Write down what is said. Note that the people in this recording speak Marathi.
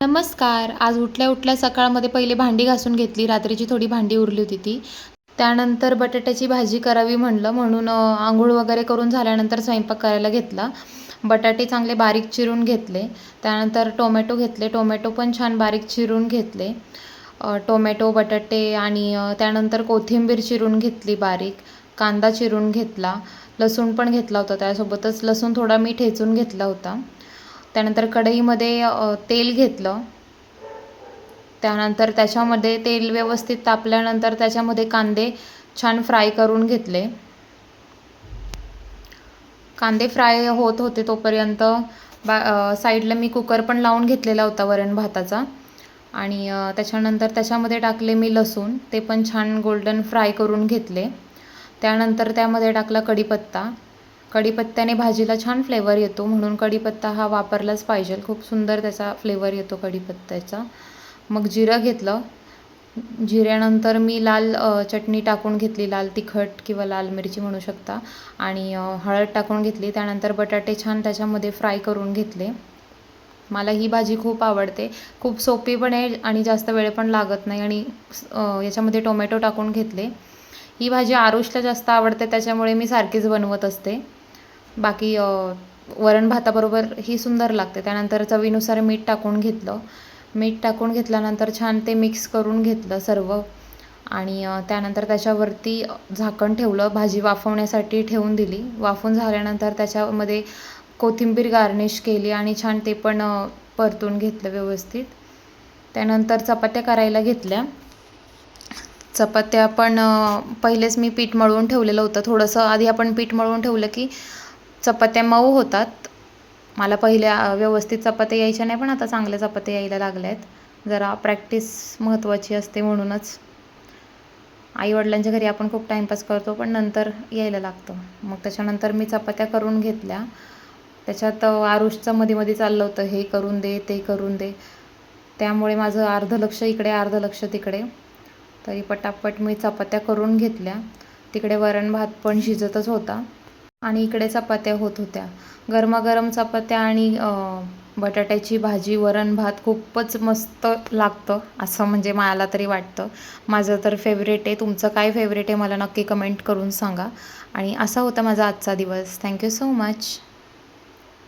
नमस्कार. आज उठल्या उठल्या सकाळमध्ये पहिले भांडी घासून घेतली. रात्रीची थोडी भांडी उरली होती ती. त्यानंतर बटाट्याची भाजी करावी म्हणलं. म्हणून आंघोळ वगैरे करून झाल्यानंतर स्वयंपाक करायला घेतला. बटाटे चांगले बारीक चिरून घेतले. त्यानंतर टोमॅटो घेतले. टोमॅटो पण छान बारीक चिरून घेतले. टोमॅटो बटाटे आणि त्यानंतर कोथिंबीर चिरून घेतली बारीक. कांदा चिरून घेतला. लसूण पण घेतला होता. त्यासोबतच लसूण थोडा मी ठेचून घेतला होता. त्यानंतर कढईमध्ये तेल घेतलं. त्यानंतर त्याच्यामध्ये तेल व्यवस्थित तापल्यानंतर त्याच्यामध्ये कांदे छान फ्राय करून घेतले. कांदे फ्राय होत होते तोपर्यंत बा साईडला मी कुकर पण लावून घेतलेला होता वरण भाताचा. आणि त्याच्यानंतर त्याच्यामध्ये टाकले मी लसूण ते पण छान गोल्डन फ्राय करून घेतले. त्यानंतर त्यामध्ये टाकला कढीपत्ता. कढीपत्त्याने भाजीला छान फ्लेवर येतो म्हणून कढीपत्ता हा वापरलाच पाहिजे. खूप सुंदर त्याचा फ्लेवर येतो कढीपत्त्याचा. मग जिरं घेतलं. जिऱ्यानंतर मी लाल चटणी टाकून घेतली लाल तिखट किंवा लाल मिरची म्हणू शकता. आणि हळद टाकून घेतली. त्यानंतर बटाटे छान त्याच्यामध्ये फ्राय करून घेतले. मला ही भाजी खूप आवडते. खूप सोपी पण आहे आणि जास्त वेळ पण लागत नाही. आणि याच्यामध्ये टोमॅटो टाकून घेतले. ही भाजी आरुषला जास्त आवडते त्याच्यामुळे मी सारखीच बनवत असते. बाकी वरण भाताबरोबर ही सुंदर लागते. त्यानंतर चवीनुसार मीठ टाकून घेतलं. मीठ टाकून घेतल्यानंतर छान ते मिक्स करून घेतलं सर्व. आणि त्यानंतर त्याच्यावरती झाकण ठेवलं. भाजी वाफवण्यासाठी ठेवून दिली. वाफून झाल्यानंतर त्याच्यामध्ये कोथिंबीर गार्निश केली आणि छान ते पण परतून घेतलं व्यवस्थित. त्यानंतर चपात्या करायला घेतल्या. चपात्या पण पहिलेच मी पीठ मळून ठेवलेलं होतं. थोडंसं आधी आपण पीठ मळून ठेवलं की चपात्या मऊ होतात. मला पहिल्या व्यवस्थित चपात्या यायच्या नाही पण आता चांगल्या चपात्या यायला लागल्या आहेत जरा प्रॅक्टिस महत्त्वाची असते म्हणूनच. आईवडिलांच्या घरी आपण खूप टाईमपास करतो पण नंतर यायला लागतं. मग त्याच्यानंतर मी चपात्या करून घेतल्या. त्याच्यात आरुषचं मध्ये मध्ये चाललं होतं हे करून दे ते करून दे. त्यामुळे माझं अर्धं लक्ष इकडे अर्धं लक्ष तिकडे. तरी पटापट मी चपात्या करून घेतल्या. तिकडे वरण भात पण शिजतच होता. आणि इकडे चपात्या होत होत्या. गरमागरम चपात्या आणि बटाट्याची भाजी वरण भात खूपच मस्त लागतं असं म्हणजे मला तरी वाटतं. माझं तर फेवरेट आहे. तुमचं काय फेवरेट आहे मला नक्की कमेंट करून सांगा. आणि असा होता माझा आजचा दिवस. Thank you so much